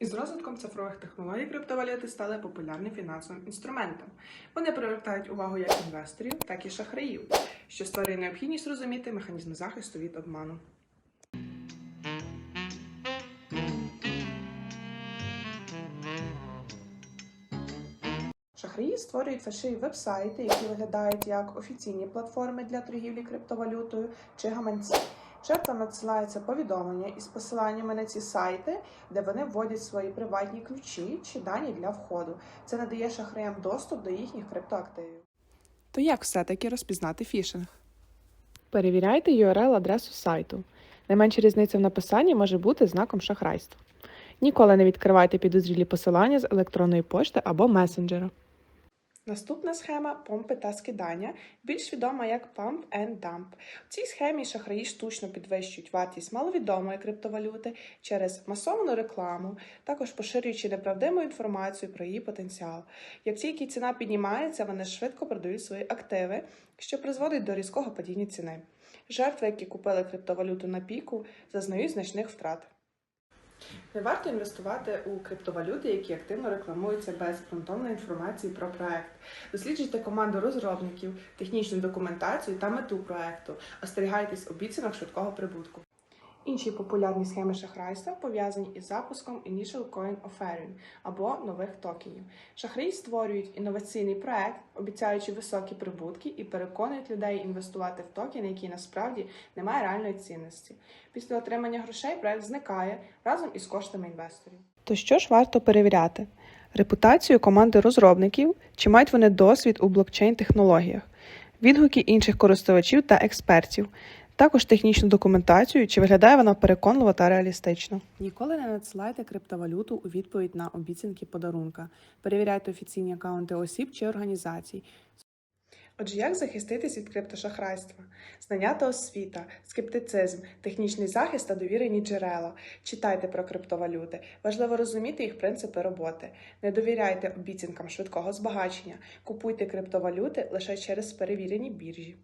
Із розвитком цифрових технологій криптовалюти стали популярним фінансовим інструментом. Вони привертають увагу як інвесторів, так і шахраїв, що створює необхідність розуміти механізми захисту від обману. Шахраї створюють фальшиві веб-сайти, які виглядають як офіційні платформи для торгівлі криптовалютою чи гаманці. Жертвам надсилається повідомлення із посиланнями на ці сайти, де вони вводять свої приватні ключі чи дані для входу. Це надає шахраям доступ до їхніх криптоактивів. То як все-таки розпізнати фішинг? Перевіряйте URL-адресу сайту. Найменша різниця в написанні може бути знаком шахрайства. Ніколи не відкривайте підозрілі посилання з електронної пошти або месенджера. Наступна схема помпи та скидання, більш відома як Pump and Dump. В цій схемі шахраї штучно підвищують вартість маловідомої криптовалюти через масовану рекламу, також поширюючи неправдиву інформацію про її потенціал. Як тільки ціна піднімається, вони швидко продають свої активи, що призводить до різкого падіння ціни. Жертви, які купили криптовалюту на піку, зазнають значних втрат. Не варто інвестувати у криптовалюти, які активно рекламуються без ґрунтовної інформації про проект. Досліджуйте команду розробників, технічну документацію та мету проекту. Остерігайтесь обіцянок швидкого прибутку. Інші популярні схеми шахрайства пов'язані із запуском Initial Coin Offering або нових токенів. Шахраї створюють інноваційний проект, обіцяючи високі прибутки і переконують людей інвестувати в токен, який насправді не має реальної цінності. Після отримання грошей проект зникає разом із коштами інвесторів. То що ж варто перевіряти? Репутацію команди розробників, чи мають вони досвід у блокчейн-технологіях, відгуки інших користувачів та експертів, також технічну документацію, чи виглядає вона переконливо та реалістично. Ніколи не надсилайте криптовалюту у відповідь на обіцянки подарунка. Перевіряйте офіційні акаунти осіб чи організацій. Отже, як захиститись від криптошахрайства? Знання та освіта, скептицизм, технічний захист та довірені джерела. Читайте про криптовалюти. Важливо розуміти їх принципи роботи. Не довіряйте обіцянкам швидкого збагачення. Купуйте криптовалюти лише через перевірені біржі.